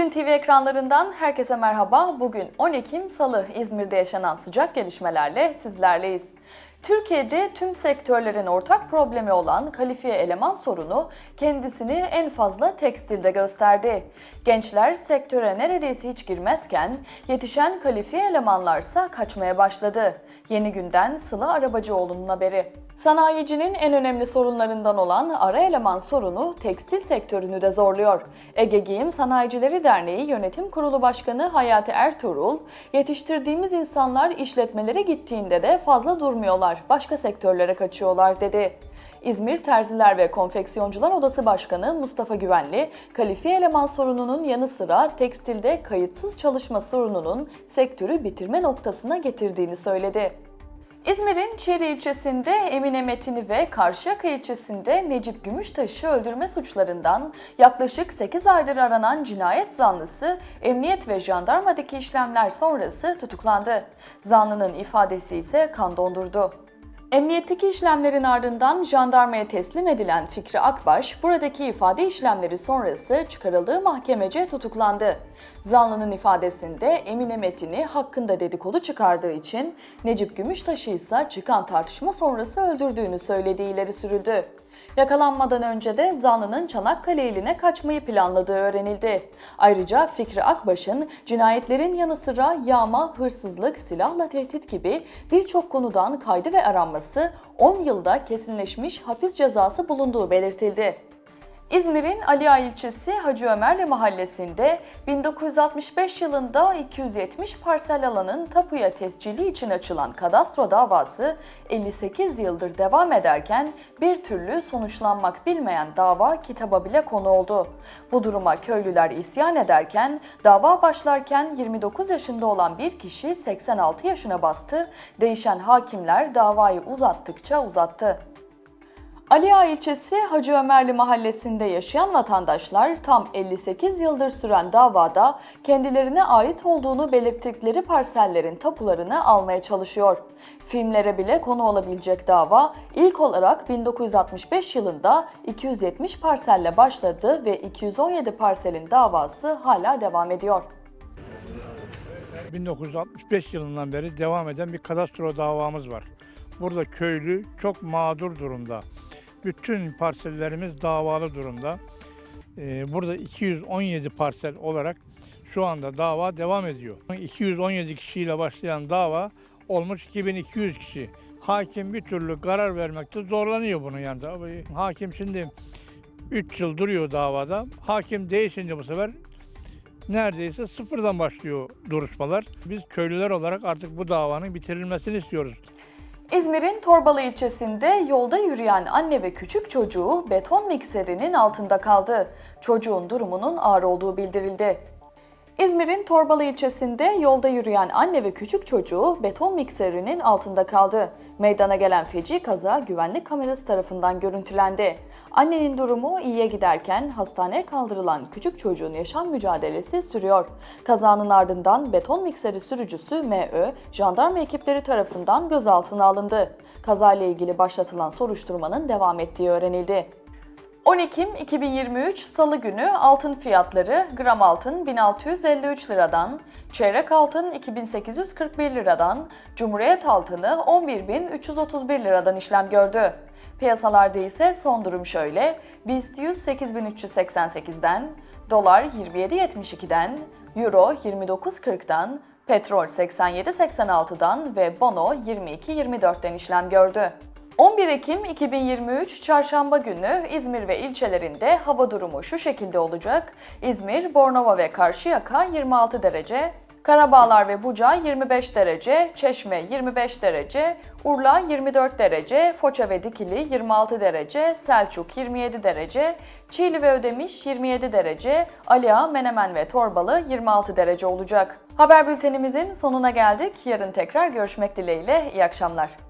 Gün TV ekranlarından herkese merhaba. Bugün 10 Ekim Salı İzmir'de yaşanan sıcak gelişmelerle sizlerleyiz. Türkiye'de tüm sektörlerin ortak problemi olan kalifiye eleman sorunu kendisini en fazla tekstilde gösterdi. Gençler sektöre neredeyse hiç girmezken yetişen kalifiye elemanlarsa kaçmaya başladı. Yeni günden Sıla Arabacıoğlu'nun haberi. Sanayicinin en önemli sorunlarından olan ara eleman sorunu tekstil sektörünü de zorluyor. Ege Giyim Sanayicileri Derneği Yönetim Kurulu Başkanı Hayati Ertuğrul, yetiştirdiğimiz insanlar işletmelere gittiğinde de fazla durmuyorlar, başka sektörlere kaçıyorlar dedi. İzmir Terziler ve Konfeksiyoncular Odası Başkanı Mustafa Güvenli, kalifiye eleman sorununun yanı sıra tekstilde kayıtsız çalışma sorununun sektörü bitirme noktasına getirdiğini söyledi. İzmir'in Çiğli ilçesinde Emine Metin'i ve Karşıyaka ilçesinde Necip Gümüştaş'ı öldürme suçlarından yaklaşık 8 aydır aranan cinayet zanlısı emniyet ve jandarmadaki işlemler sonrası tutuklandı. Zanlının ifadesi ise kan dondurdu. Emniyetteki işlemlerin ardından jandarmaya teslim edilen Fikri Akbaş, buradaki ifade işlemleri sonrası çıkarıldığı mahkemece tutuklandı. Zanlının ifadesinde Emine Metin'i hakkında dedikodu çıkardığı için Necip Gümüştaş'ı ise çıkan tartışma sonrası öldürdüğünü söylediği ileri sürüldü. Yakalanmadan önce de zanlının Çanakkale iline kaçmayı planladığı öğrenildi. Ayrıca Fikri Akbaş'ın cinayetlerin yanı sıra yağma, hırsızlık, silahla tehdit gibi birçok konudan kaydı ve aranması 10 yılda kesinleşmiş hapis cezası bulunduğu belirtildi. İzmir'in Aliağa ilçesi Hacı Ömerli mahallesinde 1965 yılında 270 parsel alanın tapuya tescili için açılan kadastro davası 58 yıldır devam ederken bir türlü sonuçlanmak bilmeyen dava kitaba bile konu oldu. Bu duruma köylüler isyan ederken dava başlarken 29 yaşında olan bir kişi 86 yaşına bastı, değişen hakimler davayı uzattıkça uzattı. Aliağa ilçesi Hacı Ömerli mahallesinde yaşayan vatandaşlar tam 58 yıldır süren davada kendilerine ait olduğunu belirttikleri parsellerin tapularını almaya çalışıyor. Filmlere bile konu olabilecek dava ilk olarak 1965 yılında 270 parselle başladı ve 217 parselin davası hala devam ediyor. 1965 yılından beri devam eden bir kadastro davamız var. Burada köylü çok mağdur durumda. Bütün parsellerimiz davalı durumda. Ee, Burada 217 parsel olarak şu anda dava devam ediyor. 217 kişiyle başlayan dava olmuş 2200 kişi. Hakim bir türlü karar vermekte zorlanıyor bunu yani. Tabii Hakim şimdi 3 yıl duruyor davada. Hakim değişince bu sefer neredeyse sıfırdan başlıyor duruşmalar. Biz köylüler olarak artık bu davanın bitirilmesini istiyoruz. İzmir'in Torbalı ilçesinde yolda yürüyen anne ve küçük çocuğu beton mikserinin altında kaldı. Çocuğun durumunun ağır olduğu bildirildi. İzmir'in Torbalı ilçesinde yolda yürüyen anne ve küçük çocuğu beton mikserinin altında kaldı. Meydana gelen feci kaza güvenlik kamerası tarafından görüntülendi. Annenin durumu iyiye giderken hastaneye kaldırılan küçük çocuğun yaşam mücadelesi sürüyor. Kazanın ardından beton mikseri sürücüsü MÖ, jandarma ekipleri tarafından gözaltına alındı. Kazayla ilgili başlatılan soruşturmanın devam ettiği öğrenildi. 10 Ekim 2023 Salı günü altın fiyatları gram altın 1653 liradan, çeyrek altın 2841 liradan, cumhuriyet altını 11331 liradan işlem gördü. Piyasalarda ise son durum şöyle, BIST 100 8388'den, dolar 27.72'den, euro 29.40'dan, petrol 87.86'dan ve bono 22.24'ten işlem gördü. 11 Ekim 2023 Çarşamba günü İzmir ve ilçelerinde hava durumu şu şekilde olacak. İzmir, Bornova ve Karşıyaka 26 derece, Karabağlar ve Buca 25 derece, Çeşme 25 derece, Urla 24 derece, Foça ve Dikili 26 derece, Selçuk 27 derece, Çiğli ve Ödemiş 27 derece, Aliağa, Menemen ve Torbalı 26 derece olacak. Haber bültenimizin sonuna geldik. Yarın tekrar görüşmek dileğiyle. İyi akşamlar.